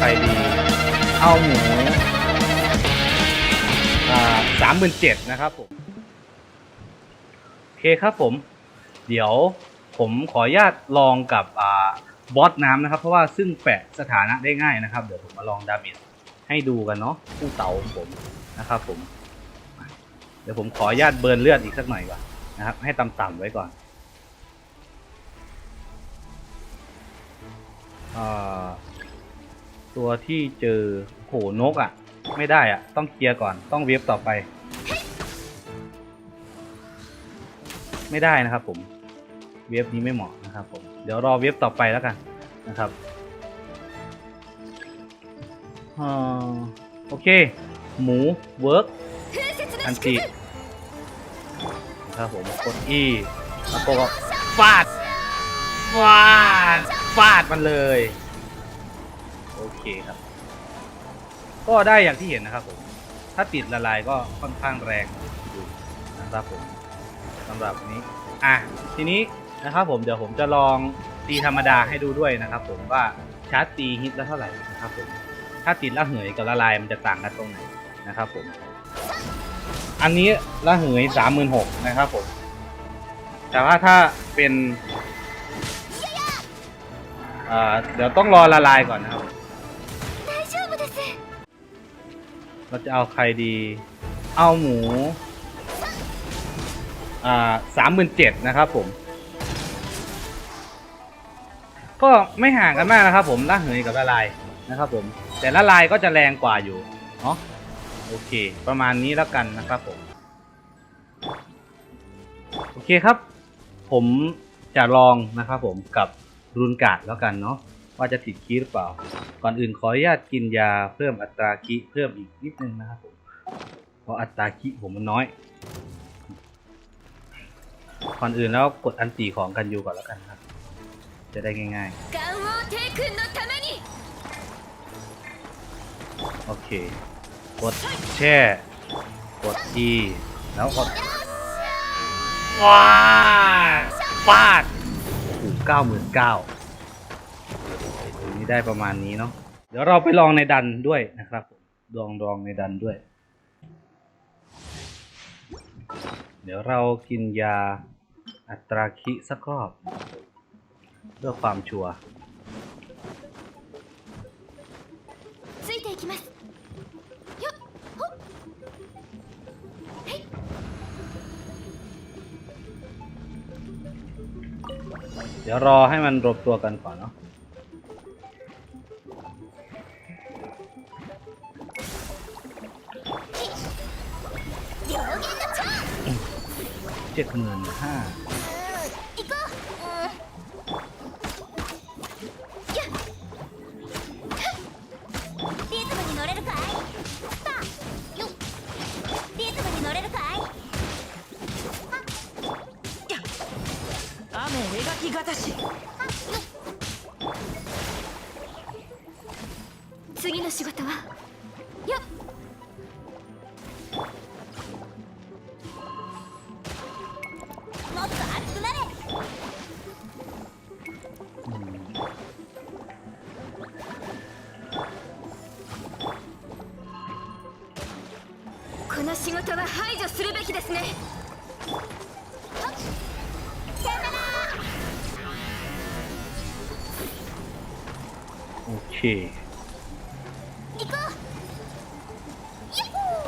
เอาใครดี เอาหมูสามหมื่นเจ็ดนะครับผม โอเคครับผม เดี๋ยวผมขออนุญาตลองกับอบอสน้ำนะครับ เพราะว่าซึ่งแปะสถานะได้ง่ายนะครับ เดี๋ยวผมมาลองดาเมจให้ดูกันเนาะผู้เต่าของผมนะครับผม เดี๋ยวผมขออนุญาตเบิร์นเลือดอีกสักหน่อยก่อนนะครับ ให้ต่ำๆไว้ก่อนอ่า ตัวที่เจอโหนกอะ ไม่ได้อะ ต้องเคลียร์ก่อนต้องเวฟต่อไป ไม่ได้นะครับผมเวฟนี้ไม่เหมาะนะครับผมเดี๋ยวรอเวฟต่อไปแล้วกันนะครับอโอเค หมูเวิร์กอันตินะครับผมกด E แล้วก็ฟาดฟาดฟาดมันเลย โอเคครับ ก็ได้อย่างที่เห็นนะครับผม ถ้าติดละลายก็ค่อนข้างแรงอยู่นะครับผมสำหรับนี้อะทีนี้นะครับผมเดี๋ยวผมจะลองตีธรรมดาให้ดูด้วยนะครับผมว่าชาร์จตีฮิตแล้วเท่าไหร่นะครับผมถ้าติดละเหยกับละลายมันจะต่างกันตรงไหนนะครับผม อันนี้ละเหยสามหมื่นหกนะครับผม แต่ว่าถ้าเป็นเดี๋ยวต้องรอละลายก่อนนะครับ เราจะเอาใครดี เอาหมู อ่าสามหมื่นเจ็ดนะครับผม ก็ไม่ห่างกันมากนะครับผมละเหยกับละลายนะครับผม แต่ละลายก็จะแรงกว่าอยู่เนาะโอเค ประมาณนี้แล้วกันนะครับผม โอเคครับ ผมจะลองนะครับผมกับรุนกาดแล้วกันเนาะ ว่าจะติดคีหรือเปล่า ก่อนอื่นขออนุญาตกินยาเพิ่มอัตราคีเพิ่มอีกนิดนึงนะครับผมเพราะอัตราคีผมมันน้อย ก่อนอื่นแล้วกดอันตีของกันอยู่ก่อนแล้วกันครับ จะได้ง่าย ๆ โอเค กดแช่ กด E แล้วกดว้าฟาดโอ้โหเก้าหมื่นเก้า ได้ประมาณนี้เนาะเดี๋ยวเราไปลองในดันด้วยนะครับลองลองในดันด้วย เดี๋ยวเรากินยาอัตราคิสักรอบเพื่อความชัวร์เดี๋ยวรอให้มันรวมตัวกันก่อนเนาะ เจ็ดหมื่นห้า次の仕事はよっ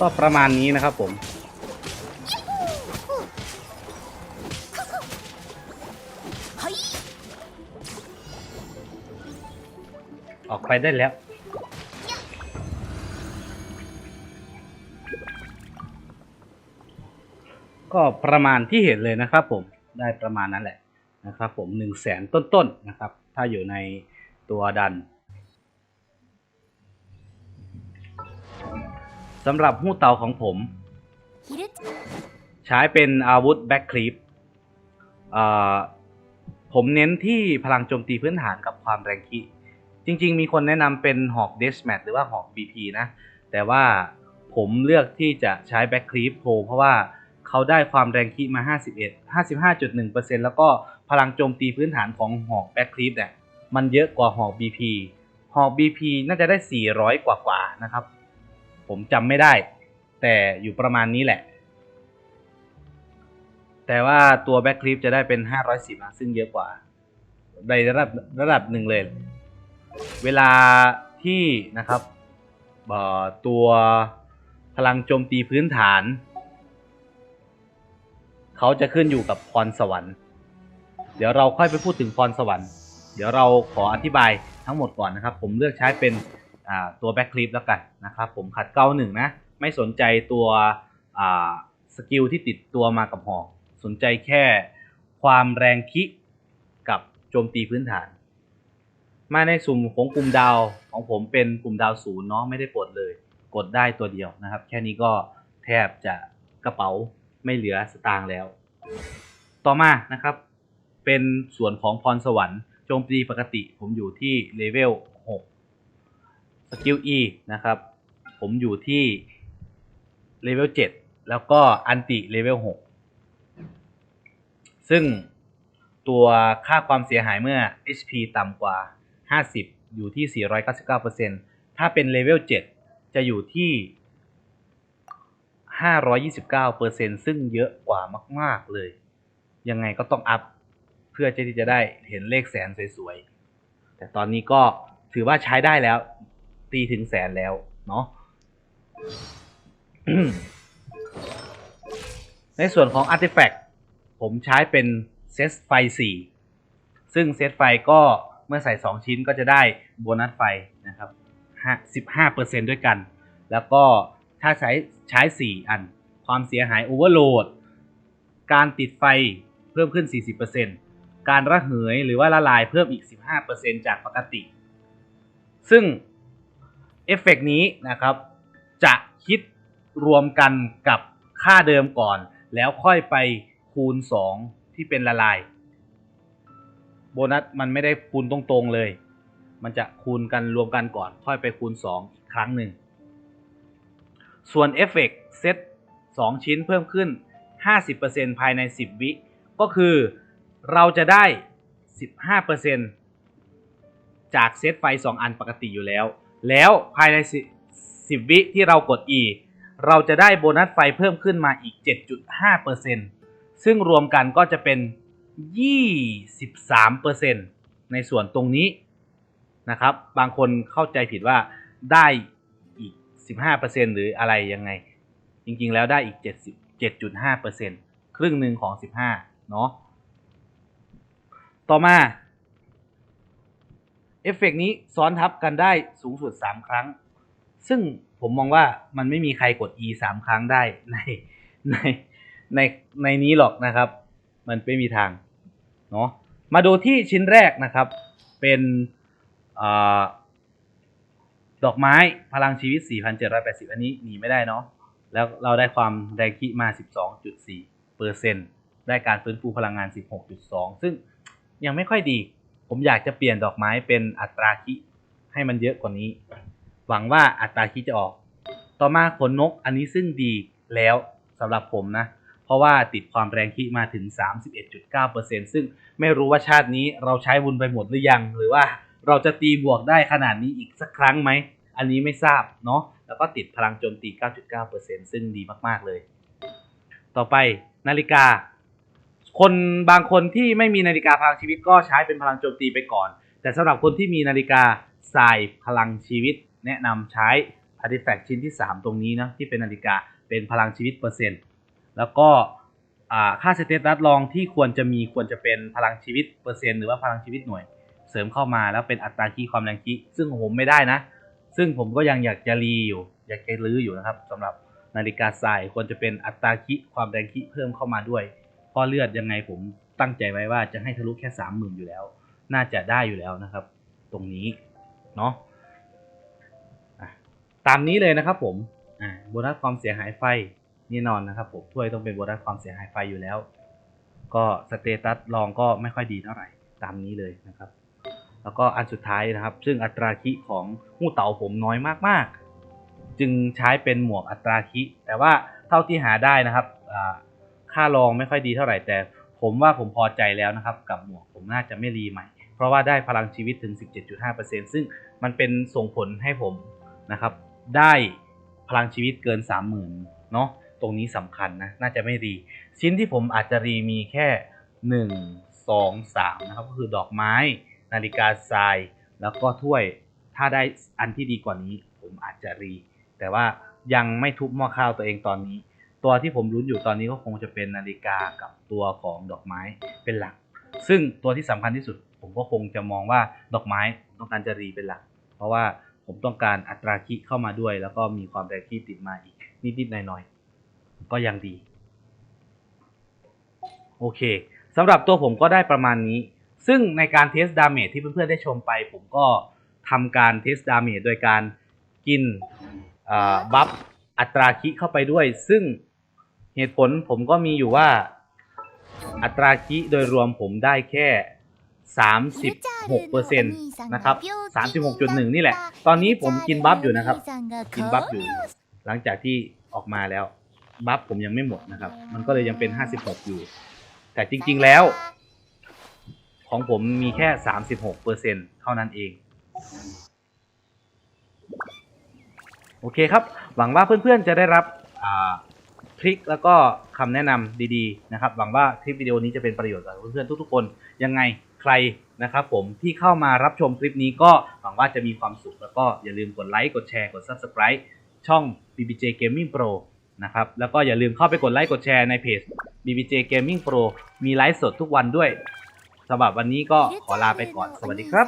ก็ประมาณนี้นะครับผม ออกไปได้แล้วก็ประมาณที่เห็นเลยนะครับผมได้ประมาณนั้นแหละนะครับผมหนึ่งแสนต้นๆนะครับ ถ้าอยู่ในตัวดัน สำหรับหู้เตาของผม ใช้เป็นอาวุธแบ็คคลิปผมเน้นที่พลังโจมตีพื้นฐานกับความแรงคิจริง ๆ มีคนแนะนำเป็นหอกเดสแมทหรือว่าหอก BP นะ แต่ว่าผมเลือกที่จะใช้แบ็คคลิปโพเพราะว่าเขาได้ความแรงคีมา 51 55.1%แล้วก็พลังโจมตีพื้นฐานของหอกแบ็คคลิปเนี่ยมันเยอะกว่าหอก BP หอก BP น่าจะได้ 400 กว่ากว่านะครับ ผมจำไม่ได้ แต่อยู่ประมาณนี้แหละ แต่ว่าตัวแบ็คคลิปจะได้เป็น 510นะซึ่งเยอะกว่า ในระดับระดับหนึ่งเลย เวลาที่นะครับตัวพลังโจมตีพื้นฐาน เขาจะขึ้นอยู่กับพรสวรรค์ เดี๋ยวเราค่อยไปพูดถึงพรสวรรค์ เดี๋ยวเราขออธิบายทั้งหมดก่อนนะครับ ผมเลือกใช้เป็น ตัวแบ็คคลิปแล้วกันนะครับผมขัดเก้าหนึ่งนะ ไม่สนใจตัวสกิลที่ติดตัวมากับหอก สนใจแค่ความแรงคิกับโจมตีพื้นฐาน มาในสุ่มของกลุ่มดาวของผมเป็นกลุ่มดาวศูนย์เนาะไม่ได้กดเลย กดได้ตัวเดียวนะครับ แค่นี้ก็แทบจะกระเป๋าไม่เหลือสตางค์แล้ว ต่อมานะครับ เป็นส่วนของพรสวรรค์โจมตีปกติผมอยู่ที่เลเวล สกิล E นะครับ ผมอยู่ที่เลเวล7แล้วก็อันติเลเวล6ซึ่งตัวค่าความเสียหายเมื่อ HP ต่ำกว่า 50 อยู่ที่ 499%ถ้าเป็นเลเวล7จะอยู่ที่ 529%ซึ่งเยอะกว่ามาก ๆ เลย ยังไงก็ต้องอัพ เพื่อที่จะได้เห็นเลขแสนสวยๆ แต่ตอนนี้ก็ถือว่าใช้ได้แล้ว ตีถึงแสนแล้วเนาะในส่วนของ Artifact ผมใช้เป็นเซตไฟ 4 ซึ่งเซตไฟก็เมื่อใส่ 2 ชิ้นก็จะได้โบนัสไฟนะครับ15%ด้วยกัน แล้วก็ถ้าใช้ใช้ 4 อัน ความเสียหายโอเวอร์โหลด การติดไฟเพิ่มขึ้น 40%การระเหยหรือว่าละลายเพิ่มอีก 15%จากปกติ ซึ่ง เอฟเฟกต์นี้นะครับ จะคิดรวมกันกับค่าเดิมก่อน แล้วค่อยไปคูณ 2 ที่เป็นละลาย โบนัสมันไม่ได้คูณตรงๆเลย มันจะคูณกันรวมกันก่อน ค่อยไปคูณ 2 อีกครั้งหนึ่ง ส่วนเอฟเฟกต์เซต2 ชิ้นเพิ่มขึ้น 50%ภายใน 10 วิ ก็คือเราจะได้ 15%จากเซตไฟ 2 อันปกติอยู่แล้ว แล้วภายใน 10 วิที่เรากด E เราจะได้โบนัสไฟเพิ่มขึ้นมาอีก 7.5%ซึ่งรวมกันก็จะเป็น 23%ในส่วนตรงนี้นะครับ บางคนเข้าใจผิดว่าได้อีก 15%หรืออะไรยังไง จริงๆแล้วได้อีก 77.5%ครึ่งหนึ่งของ 15 เนาะ ต่อมา เอฟเฟกต์นี้ซ้อนทับกันได้สูงสุด 3 ครั้ง ซึ่งผมมองว่ามันไม่มีใครกด E 3 ครั้งได้ในในในในนี้หรอกนะครับ มันไม่มีทางเนาะมาดูที่ชิ้นแรกนะครับ เป็นอดอกไม้พลังชีวิต 4,780 อันนี้หนีไม่ได้เนาะแล้วเราได้ความแรงคิมา 12.4เปอร์เซ็นต์ได้การฟื้นฟูพลังงาน 16.2 ซึ่งยังไม่ค่อยดี ผมอยากจะเปลี่ยนดอกไม้เป็นอัตราคิให้มันเยอะกว่านี้ หวังว่าอัตราคิจะออก ต่อมาขนนกอันนี้ซึ่งดีแล้วสำหรับผมนะ เพราะว่าติดความแรงคิมาถึง 31.9%ซึ่งไม่รู้ว่าชาตินี้เราใช้บุญไปหมดหรือยัง หรือว่าเราจะตีบวกได้ขนาดนี้อีกสักครั้งไหม อันนี้ไม่ทราบเนาะแล้วก็ติดพลังโจมตี 9.9%ซึ่งดีมาก ๆ เลย ต่อไปนาฬิกา คนบางคนที่ไม่มีนาฬิกาพลังชีวิตก็ใช้เป็นพลังโจมตีไปก่อน แต่สำหรับคนที่มีนาฬิกาสายพลังชีวิต แนะนำใช้ Artifact ชิ้นที่ 3 ตรงนี้นะที่เป็นนาฬิกาเป็นพลังชีวิตเปอร์เซ็นต์ แล้วก็ค่าสเตตัสรองที่ควรจะมีควรจะเป็นพลังชีวิตเปอร์เซ็นต์หรือว่าพลังชีวิตหน่วย เสริมเข้ามาแล้วเป็นอัตราคีย์ความแรงคีย์ซึ่งผมไม่ได้นะ ซึ่งผมก็ยังอยากจะรีอยู่ อยากจะรื้ออยู่นะครับสำหรับนาฬิกาทรายควรจะเป็นอัตราคิความแรงคิเพิ่มเข้ามาด้วย เพราะเลือดยังไงผมตั้งใจไว้ว่าจะให้ทะลุแค่สามหมื่นอยู่แล้ว น่าจะได้อยู่แล้วนะครับ ตรงนี้เนาะะตามนี้เลยนะครับผมอ่าโบนัสความเสียหายไฟแน่นอนนะครับผมถ้วยต้องเป็นโบนัสความเสียหายไฟอยู่แล้ว ก็สเตตัสรองก็ไม่ค่อยดีเท่าไหร่ตามนี้เลยนะครับ แล้วก็อันสุดท้ายนะครับ ซึ่งอัตราคิของหู้เต่าผมน้อยมากๆ จึงใช้เป็นหมวกอัตราคิ แต่ว่าเท่าที่หาได้นะครับอ่า ค่าลองไม่ค่อยดีเท่าไหร่แต่ผมว่าผมพอใจแล้วนะครับ กับหมวกผมน่าจะไม่รีใหม่ เพราะว่าได้พลังชีวิตถึง 17.5%ซึ่งมันเป็นส่งผลให้ผมนะครับ ได้พลังชีวิตเกิน 30,000เนาะตรงนี้สำคัญนะ น่าจะไม่รี ชิ้นที่ผมอาจจะรีมีแค่ 1 2 3 นะครับ ก็คือดอกไม้ นาฬิกาทราย แล้วก็ถ้วยถ้าได้อันที่ดีกว่านี้ ผมอาจจะรี แต่ว่ายังไม่ทุบหม้อข้าวตัวเองตอนนี้ ตัวที่ผมลุ้นอยู่ตอนนี้ก็คงจะเป็นนาฬิกากับตัวของดอกไม้เป็นหลัก ซึ่งตัวที่สำคัญที่สุด ผมก็คงจะมองว่าดอกไม้ผมต้องการจะรีเป็นหลัก เพราะว่าผมต้องการอัตราคิเข้ามาด้วย แล้วก็มีความแรงคีติดมาอีกนิดๆหน่อยๆก็ยังดี โอเคสำหรับตัวผมก็ได้ประมาณนี้ ซึ่งในการเทสดาเมจที่เพื่อนๆได้ชมไป ผมก็ทำการเทสดาเมจโดยการกินอ่าบัฟอัตราคิเข้าไปด้วย ซึ่ง เหตุผลผมก็มีอยู่ว่า อัตราคิโดยรวมผมได้แค่ 36%นะครับ 36.1 นี่แหละ ตอนนี้ผมกินบัฟอยู่นะครับ กินบัฟอยู่ หลังจากที่ออกมาแล้ว บัฟผมยังไม่หมดนะครับ มันก็เลยยังเป็น 56 อยู่ แต่จริง ๆแล้ว ของผมมีแค่ 36%เท่านั้นเองโอเคครับ หวังว่าเพื่อนๆจะได้รับอ่า ทริคแล้วก็คำแนะนำดีๆนะครับหวังว่าคลิปวิดีโอนี้จะเป็นประโยชน์กับเพื่อนๆทุกๆคนยังไงใครนะครับผมที่เข้ามารับชมคลิปนี้ก็หวังว่าจะมีความสุข แล้วก็อย่าลืมกดไลค์กดแชร์กด Subscribe ช่อง BBJ Gaming Pro นะครับแล้วก็อย่าลืมเข้าไปกดไลค์กดแชร์ในเพจ BBJ Gaming Pro มีไลฟ์สดทุกวันด้วยสำหรับวันนี้ก็ขอลาไปก่อนสวัสดีครับ